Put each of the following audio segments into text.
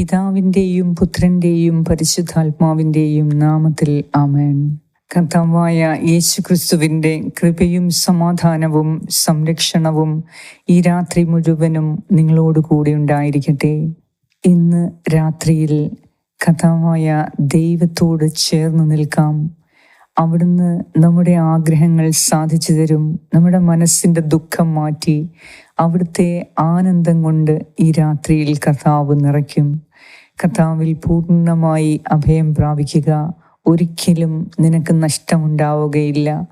പിതാവിന്റെയും പുത്രന്റെയും പരിശുദ്ധാത്മാവിന്റെയും നാമത്തിൽ ആമേൻ. കർത്താവായ യേശുക്രിസ്തുവിന്റെ കൃപയും സമാധാനവും സംരക്ഷണവും ഈ രാത്രി മുഴുവനും നിങ്ങളോട് കൂടെ ഉണ്ടായിരിക്കട്ടെ. ഇന്ന് രാത്രിയിൽ കഥാവായ ദൈവത്തോട് ചേർന്ന് നിൽക്കാം. അവിടുന്ന് നമ്മുടെ ആഗ്രഹങ്ങൾ സാധിച്ചു തരും നമ്മുടെ മനസ്സിന്റെ ദുഃഖം മാറ്റി അവിടുത്തെ ആനന്ദം കൊണ്ട് ഈ രാത്രിയിൽ കർത്താവ് നിറയ്ക്കും. കർത്താവിൽ പൂർണമായി അഭയം പ്രാപിക്കുക. ഒരിക്കലും നിനക്ക് നഷ്ടമുണ്ടാവുകയില്ല.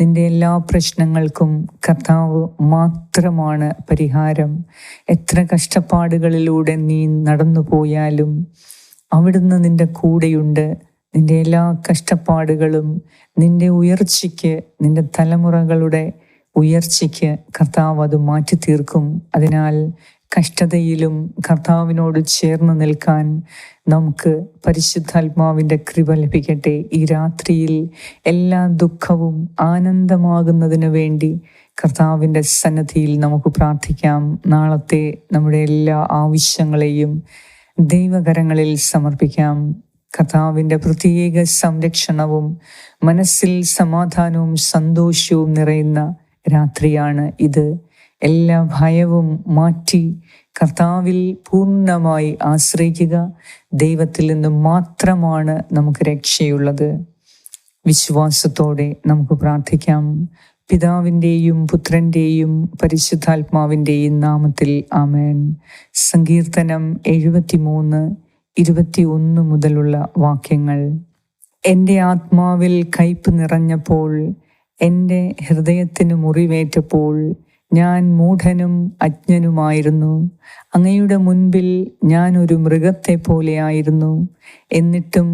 നിന്റെ എല്ലാ പ്രശ്നങ്ങൾക്കും കർത്താവ് മാത്രമാണ് പരിഹാരം. എത്ര കഷ്ടപ്പാടുകളിലൂടെ നീ നടന്നു പോയാലും അവിടുന്ന് നിന്റെ കൂടെയുണ്ട്. നിന്റെ എല്ലാ കഷ്ടപ്പാടുകളും നിന്റെ ഉയർച്ചയ്ക്ക് നിന്റെ തലമുറകളുടെ ഉയർച്ചയ്ക്ക് കർത്താവ് അത് മാറ്റി തീർക്കും അതിനാൽ കഷ്ടതയിലും കർത്താവിനോട് ചേർന്ന് നിൽക്കാൻ നമുക്ക് പരിശുദ്ധാത്മാവിന്റെ കൃപ ലഭിക്കട്ടെ. ഈ രാത്രിയിൽ എല്ലാ ദുഃഖവും ആനന്ദമാകുന്നതിനു വേണ്ടി കർത്താവിന്റെ സന്നദ്ധിയിൽ നമുക്ക് പ്രാർത്ഥിക്കാം. നാളത്തെ നമ്മുടെ എല്ലാ ആവശ്യങ്ങളെയും ദൈവകരങ്ങളിൽ സമർപ്പിക്കാം. കർത്താവിന്റെ പ്രത്യേക സംരക്ഷണവും മനസ്സിൽ സമാധാനവും സന്തോഷവും നിറയുന്ന രാത്രിയാണ് ഇത്. എല്ലാ ഭയവും മാറ്റി കർത്താവിൽ പൂർണമായി ആശ്രയിക്കുക ദൈവത്തിൽ നിന്ന് മാത്രമാണ് നമുക്ക് രക്ഷയുള്ളത്. വിശ്വാസത്തോടെ നമുക്ക് പ്രാർത്ഥിക്കാം. പിതാവിന്റെയും പുത്രന്റെയും പരിശുദ്ധാത്മാവിന്റെയും നാമത്തിൽ ആമേൻ. സങ്കീർത്തനം എഴുപത്തിമൂന്ന് ഇരുപത്തി ഒന്ന് മുതലുള്ള വാക്യങ്ങൾ. എന്റെ ആത്മാവിൽ കയ്പ് നിറഞ്ഞപ്പോൾ എന്റെ ഹൃദയത്തിന് മുറിവേറ്റപ്പോൾ ഞാൻ മൂഢനും അജ്ഞനുമായിരുന്നു. അങ്ങയുടെ മുൻപിൽ ഞാൻ ഒരു മൃഗത്തെ പോലെയായിരുന്നു എന്നിട്ടും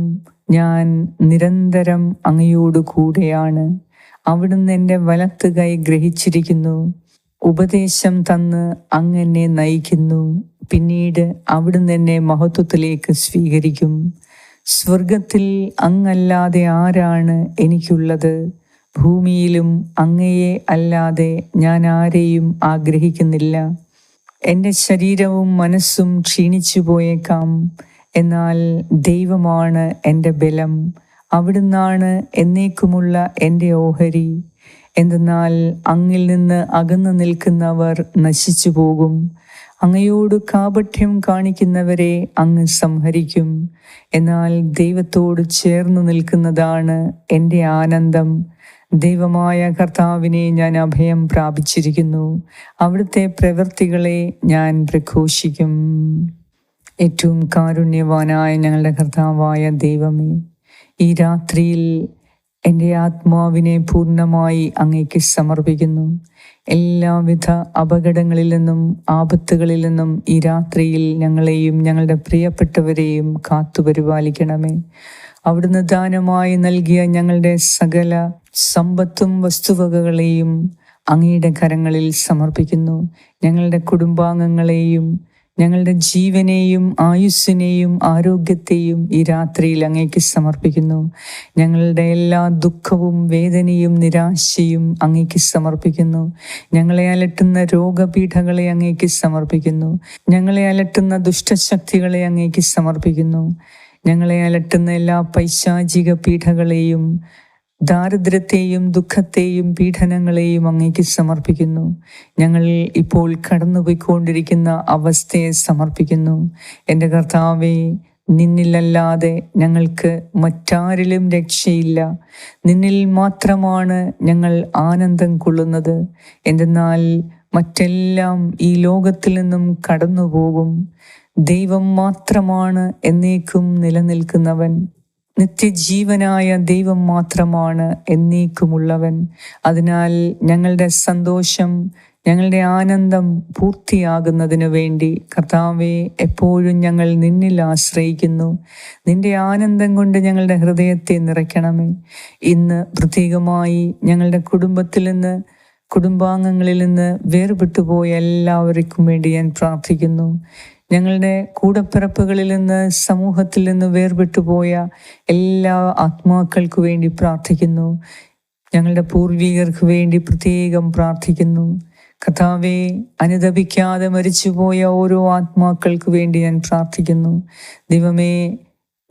ഞാൻ നിരന്തരം അങ്ങയോട് കൂടെയാണ്. അവിടുന്ന് എന്റെ വലത്ത് കൈ ഗ്രഹിച്ചിരിക്കുന്നു. ഉപദേശം തന്ന് അങ്ങ് എന്നെ നയിക്കുന്നു. പിന്നീട് അവിടുന്ന് എന്നെ മഹത്വത്തിലേക്ക് സ്വീകരിക്കും. സ്വർഗത്തിൽ അങ്ങല്ലാതെ ആരാണ് എനിക്കുള്ളത്? ഭൂമിയിലും അങ്ങയെ അല്ലാതെ ഞാൻ ആരെയും ആഗ്രഹിക്കുന്നില്ല. എന്റെ ശരീരവും മനസ്സും ക്ഷീണിച്ചു പോയേക്കാം. എന്നാൽ ദൈവമാണ് എന്റെ ബലം. അവിടുന്നാണ് എന്നേക്കുമുള്ള എന്റെ ഓഹരി. എന്തെന്നാൽ അങ്ങിൽ നിന്ന് അകന്നു നിൽക്കുന്നവർ നശിച്ചു പോകും. അങ്ങയോട് കാപഠ്യം കാണിക്കുന്നവരെ അങ്ങ് സംഹരിക്കും. എന്നാൽ ദൈവത്തോട് ചേർന്ന് നിൽക്കുന്നതാണ് എന്റെ ആനന്ദം. ദൈവമായ കർത്താവിനെ ഞാൻ അഭയം പ്രാപിച്ചിരിക്കുന്നു. അവിടുത്തെ പ്രവൃത്തികളെ ഞാൻ പ്രഘോഷിക്കും. ഏറ്റവും കാരുണ്യവാനായ ഞങ്ങളുടെ കർത്താവായ ദൈവമേ ഈ രാത്രിയിൽ എന്റെ ആത്മാവിനെ പൂർണമായി അങ്ങേക്ക് സമർപ്പിക്കുന്നു. എല്ലാവിധ അപകടങ്ങളിൽ നിന്നും ആപത്തുകളിൽ നിന്നും ഈ രാത്രിയിൽ ഞങ്ങളെയും ഞങ്ങളുടെ പ്രിയപ്പെട്ടവരെയും കാത്തു പരിപാലിക്കണമേ അവിടുന്ന് ദാനമായി നൽകിയ ഞങ്ങളുടെ സകല സമ്പത്തും വസ്തുവകകളെയും അങ്ങയുടെ കരങ്ങളിൽ സമർപ്പിക്കുന്നു. ഞങ്ങളുടെ കുടുംബാംഗങ്ങളെയും ഞങ്ങളുടെ ജീവനെയും ആയുസ്സിനെയും ആരോഗ്യത്തെയും ഈ രാത്രിയിൽ അങ്ങേക്ക് സമർപ്പിക്കുന്നു. ഞങ്ങളുടെ എല്ലാ ദുഃഖവും വേദനയും നിരാശയും അങ്ങേക്ക് സമർപ്പിക്കുന്നു. ഞങ്ങളെ അലട്ടുന്ന രോഗപീഠകളെ അങ്ങേക്ക് സമർപ്പിക്കുന്നു. ഞങ്ങളെ അലട്ടുന്ന ദുഷ്ടശക്തികളെ അങ്ങേക്ക് സമർപ്പിക്കുന്നു. ഞങ്ങളെ അലട്ടുന്ന എല്ലാ പൈശാചിക പീഠകളെയും ദാരിദ്ര്യത്തെയും ദുഃഖത്തെയും പീഡനങ്ങളെയും അങ്ങേക്ക് സമർപ്പിക്കുന്നു. ഞങ്ങൾ ഇപ്പോൾ കടന്നുപോയിക്കൊണ്ടിരിക്കുന്ന അവസ്ഥയെ സമർപ്പിക്കുന്നു. എന്റെ കർത്താവെ നിന്നിലല്ലാതെ ഞങ്ങൾക്ക് മറ്റാരിലും രക്ഷയില്ല. നിന്നിൽ മാത്രമാണ് ഞങ്ങൾ ആനന്ദം കൊള്ളുന്നത്. എന്തെന്നാൽ മറ്റെല്ലാം ഈ ലോകത്തിൽ നിന്നും കടന്നുപോകും. ദൈവം മാത്രമാണ് എന്നേക്കും നിലനിൽക്കുന്നവൻ. നിത്യജീവനായ ദൈവം മാത്രമാണ് എന്നേക്കുമുള്ളവൻ. അതിനാൽ ഞങ്ങളുടെ സന്തോഷം ഞങ്ങളുടെ ആനന്ദം പൂർത്തിയാകുന്നതിന് വേണ്ടി കർത്താവെ എപ്പോഴും ഞങ്ങൾ നിന്നിൽ ആശ്രയിക്കുന്നു. നിന്റെ ആനന്ദം കൊണ്ട് ഞങ്ങളുടെ ഹൃദയത്തെ നിറയ്ക്കണമേ. ഇന്ന് പ്രത്യേകമായി ഞങ്ങളുടെ കുടുംബത്തിൽ നിന്ന് കുടുംബാംഗങ്ങളിൽ നിന്ന് വേർപെട്ടു പോയ എല്ലാവർക്കും വേണ്ടി ഞാൻ പ്രാർത്ഥിക്കുന്നു. ഞങ്ങളുടെ കൂടപ്പിറപ്പുകളിൽ നിന്ന് സമൂഹത്തിൽ നിന്ന് വേർപെട്ടു പോയ എല്ലാ ആത്മാക്കൾക്കു വേണ്ടി പ്രാർത്ഥിക്കുന്നു. ഞങ്ങളുടെ പൂർവികർക്ക് വേണ്ടി പ്രത്യേകം പ്രാർത്ഥിക്കുന്നു. കഥാവെ അനുദപിക്കാതെ മരിച്ചുപോയ ഓരോ ആത്മാക്കൾക്ക് വേണ്ടി ഞാൻ പ്രാർത്ഥിക്കുന്നു. ദൈവമേ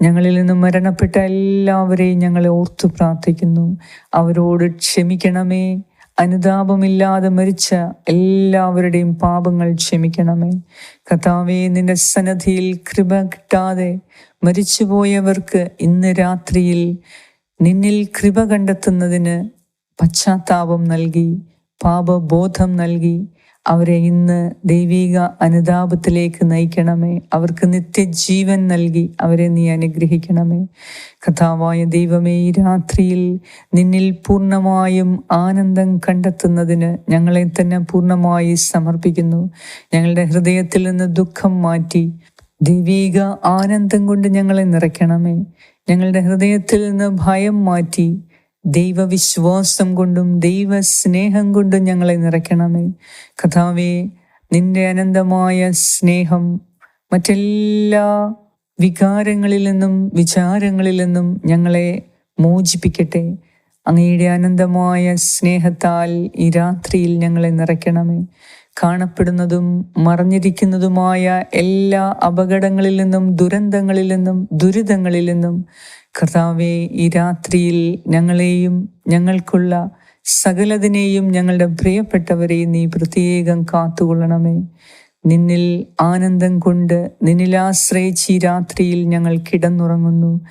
ഞങ്ങളിൽ നിന്നും മരണപ്പെട്ട എല്ലാവരെയും ഞങ്ങളെ ഓർത്തു പ്രാർത്ഥിക്കുന്നു. അവരോട് ക്ഷമിക്കണമേ. അനുതാപമില്ലാതെ മരിച്ച എല്ലാവരുടെയും പാപങ്ങൾ ക്ഷമിക്കണമേ. കഥാവെ നിന്റെ സന്നദ്ധിയിൽ കൃപ കിട്ടാതെ മരിച്ചുപോയവർക്ക് ഇന്ന് രാത്രിയിൽ നിന്നിൽ കൃപ കണ്ടെത്തുന്നതിന് പശ്ചാത്താപം നൽകി പാപബോധം നൽകി അവരെ ഇന്ന് ദൈവിക അനുതാപത്തിലേക്ക് നയിക്കണമേ. അവർക്ക് നിത്യജീവൻ നൽകി അവരെ നീ അനുഗ്രഹിക്കണമേ. കഥാവായ ദൈവമേ ഈ രാത്രിയിൽ നിന്നിൽ പൂർണമായും ആനന്ദം കണ്ടെത്തുന്നതിന് ഞങ്ങളെ തന്നെ പൂർണമായി സമർപ്പിക്കുന്നു. ഞങ്ങളുടെ ഹൃദയത്തിൽ നിന്ന് ദുഃഖം മാറ്റി ദൈവിക ആനന്ദം കൊണ്ട് ഞങ്ങളെ നിറയ്ക്കണമേ. ഞങ്ങളുടെ ഹൃദയത്തിൽ നിന്ന് ഭയം മാറ്റി ദൈവവിശ്വാസം കൊണ്ടും ദൈവ സ്നേഹം കൊണ്ടും ഞങ്ങളെ നിറയ്ക്കണമേ. കഥാവേ നിന്റെ അനന്തമായ സ്നേഹം മറ്റെല്ലാ വികാരങ്ങളിൽ നിന്നും വിചാരങ്ങളിൽ നിന്നും ഞങ്ങളെ മോചിപ്പിക്കട്ടെ. അങ്ങയുടെ അനന്തമായ സ്നേഹത്താൽ ഈ രാത്രിയിൽ ഞങ്ങളെ നിറയ്ക്കണമേ. കാണപ്പെടുന്നതും മറഞ്ഞിരിക്കുന്നതുമായ എല്ലാ അപകടങ്ങളിൽ നിന്നും ദുരന്തങ്ങളിൽ നിന്നും ദുരിതങ്ങളിൽ നിന്നും കർത്താവെ ഈ രാത്രിയിൽ ഞങ്ങളെയും ഞങ്ങൾക്കുള്ള സകലതിനെയും ഞങ്ങളുടെ പ്രിയപ്പെട്ടവരെയും നീ പ്രത്യേകം കാത്തുകൊള്ളണമേ. നിന്നിൽ ആനന്ദം കൊണ്ട് നിന്നിൽ ആശ്രയിച്ച് ഈ രാത്രിയിൽ ഞങ്ങൾ കിടന്നുറങ്ങുന്നു.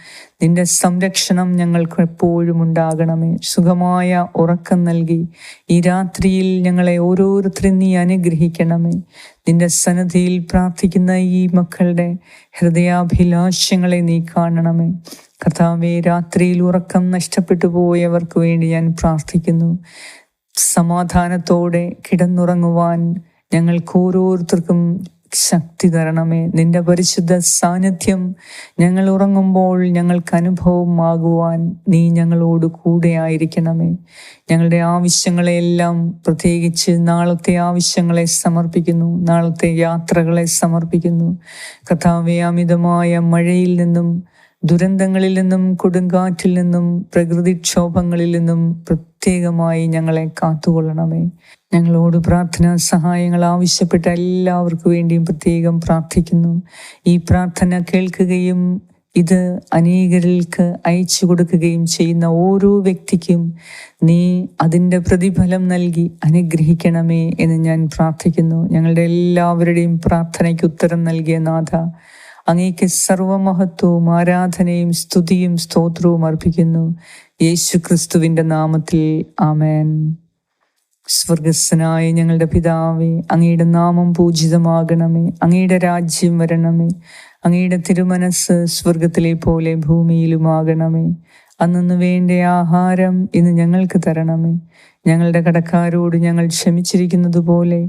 നിന്റെ സംരക്ഷണം ഞങ്ങൾക്ക് എപ്പോഴും ഉണ്ടാകണമേ. സുഖമായ ഉറക്കം നൽകി ഈ രാത്രിയിൽ ഞങ്ങളെ ഓരോരുത്തരും നീ അനുഗ്രഹിക്കണമേ. നിന്റെ സന്നദ്ധിയിൽ പ്രാർത്ഥിക്കുന്ന ഈ മക്കളുടെ ഹൃദയാഭിലാഷ്യങ്ങളെ നീ കാണണമേ. കർത്താവെ രാത്രിയിൽ ഉറക്കം നഷ്ടപ്പെട്ടു പോയവർക്ക് വേണ്ടി ഞാൻ പ്രാർത്ഥിക്കുന്നു. സമാധാനത്തോടെ കിടന്നുറങ്ങുവാൻ ഞങ്ങൾക്ക് ഓരോരുത്തർക്കും ശക്തി തരണമേ. നിന്റെ പരിശുദ്ധ സാന്നിധ്യം ഞങ്ങൾ ഉറങ്ങുമ്പോൾ ഞങ്ങൾക്ക് അനുഭവമാകുവാൻ നീ ഞങ്ങളോട് കൂടെ ആയിരിക്കണമേ. ഞങ്ങളുടെ ആവശ്യങ്ങളെല്ലാം പ്രത്യേകിച്ച് നാളത്തെ ആവശ്യങ്ങളെ സമർപ്പിക്കുന്നു. നാളത്തെ യാത്രകളെ സമർപ്പിക്കുന്നു. കഥാവ്യാമിതമായ മഴയിൽ നിന്നും ദുരന്തങ്ങളിൽ നിന്നും കൊടുങ്കാറ്റിൽ നിന്നും പ്രകൃതിക്ഷോഭങ്ങളിൽ നിന്നും പ്രത്യേകമായി ഞങ്ങളെ കാത്തുകൊള്ളണമേ. ഞങ്ങളോട് പ്രാർത്ഥനാ സഹായങ്ങൾ ആവശ്യപ്പെട്ട എല്ലാവർക്കു വേണ്ടിയും പ്രത്യേകം പ്രാർത്ഥിക്കുന്നു. ഈ പ്രാർത്ഥന കേൾക്കുകയും ഇത് അനേകരിൽക്ക് അയച്ചു കൊടുക്കുകയും ചെയ്യുന്ന ഓരോ വ്യക്തിക്കും നീ അതിന്റെ പ്രതിഫലം നൽകി അനുഗ്രഹിക്കണമേ എന്ന് ഞാൻ പ്രാർത്ഥിക്കുന്നു. ഞങ്ങളുടെ എല്ലാവരുടെയും പ്രാർത്ഥനയ്ക്ക് ഉത്തരം നൽകിയ നാഥ അങ്ങേക്ക് സർവമഹത്വവും ആരാധനയും സ്തുതിയും സ്തോത്രവും അർപ്പിക്കുന്നു. യേശു ക്രിസ്തുവിന്റെ നാമത്തിൽ ആമേൻ. സ്വർഗസ്സനായ ഞങ്ങളുടെ പിതാവേ അങ്ങയുടെ നാമം പൂജിതമാകണമേ. അങ്ങയുടെ രാജ്യം വരണമേ. അങ്ങയുടെ തിരുമനസ് സ്വർഗത്തിലെ പോലെ ഭൂമിയിലുമാകണമേ. അന്നു വേണ്ട ആഹാരം ഇന്ന് ഞങ്ങൾക്ക് തരണമേ. ഞങ്ങളുടെ കടക്കാരോട് ഞങ്ങൾ ക്ഷമിച്ചിരിക്കുന്നത് പോലെ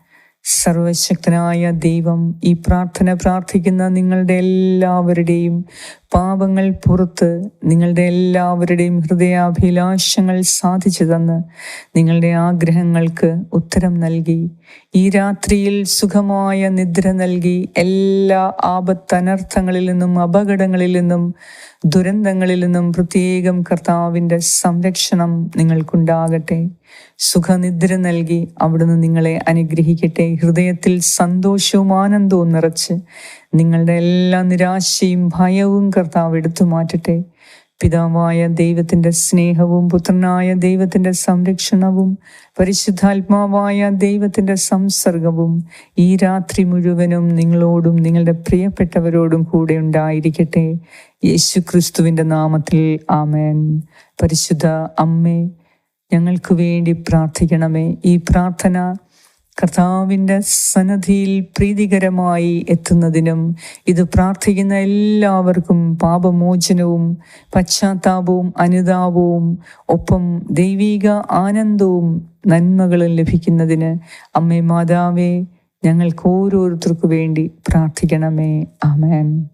സർവശക്തനായ ദൈവം ഈ പ്രാർത്ഥന പ്രാർത്ഥിക്കുന്ന നിങ്ങളുടെ എല്ലാവരുടെയും പാപങ്ങൾ പുറത്ത് നിങ്ങളുടെ എല്ലാവരുടെയും ഹൃദയാഭിലാഷങ്ങൾ സാധിച്ചു തന്ന് നിങ്ങളുടെ ആഗ്രഹങ്ങൾക്ക് ഉത്തരം നൽകി. ഈ രാത്രിയിൽ സുഖമായ നിദ്ര നൽകി എല്ലാ ആപത്തനർത്ഥങ്ങളിൽ നിന്നും അപകടങ്ങളിൽ നിന്നും ദുരന്തങ്ങളിൽ നിന്നും പ്രത്യേകം കർത്താവിന്റെ സംരക്ഷണം നിങ്ങൾക്കുണ്ടാകട്ടെ. സുഖനിദ്ര നൽകി അവിടുന്ന് നിങ്ങളെ അനുഗ്രഹിക്കട്ടെ. ഹൃദയത്തിൽ സന്തോഷവും ആനന്ദവും നിറച്ച് നിങ്ങളുടെ എല്ലാ നിരാശയും ഭയവും കർത്താവ് എടുത്തു മാറ്റട്ടെ. പിതാവായ ദൈവത്തിന്റെ സ്നേഹവും പുത്രനായ ദൈവത്തിന്റെ സംരക്ഷണവും പരിശുദ്ധാത്മാവായ ദൈവത്തിന്റെ സംസർഗവും ഈ രാത്രി മുഴുവനും നിങ്ങളോടും നിങ്ങളുടെ പ്രിയപ്പെട്ടവരോടും കൂടെ ഉണ്ടായിരിക്കട്ടെ. യേശു ക്രിസ്തുവിന്റെ നാമത്തിൽ ആമേൻ. പരിശുദ്ധ അമ്മേ ഞങ്ങൾക്ക് വേണ്ടി പ്രാർത്ഥിക്കണമേ. ഈ പ്രാർത്ഥന കർത്താവിന്റെ സന്നദ്ധിയിൽ പ്രീതികരമായി എത്തുന്നതിനും ഇത് പ്രാർത്ഥിക്കുന്ന എല്ലാവർക്കും പാപമോചനവും പശ്ചാത്താപവും അനുതാപവും ഒപ്പം ദൈവിക ആനന്ദവും നന്മകളും ലഭിക്കുന്നതിന് അമ്മേ മാതാവേ ഞങ്ങൾക്ക് ഓരോരുത്തർക്കു വേണ്ടി പ്രാർത്ഥിക്കണമേ. ആമേൻ.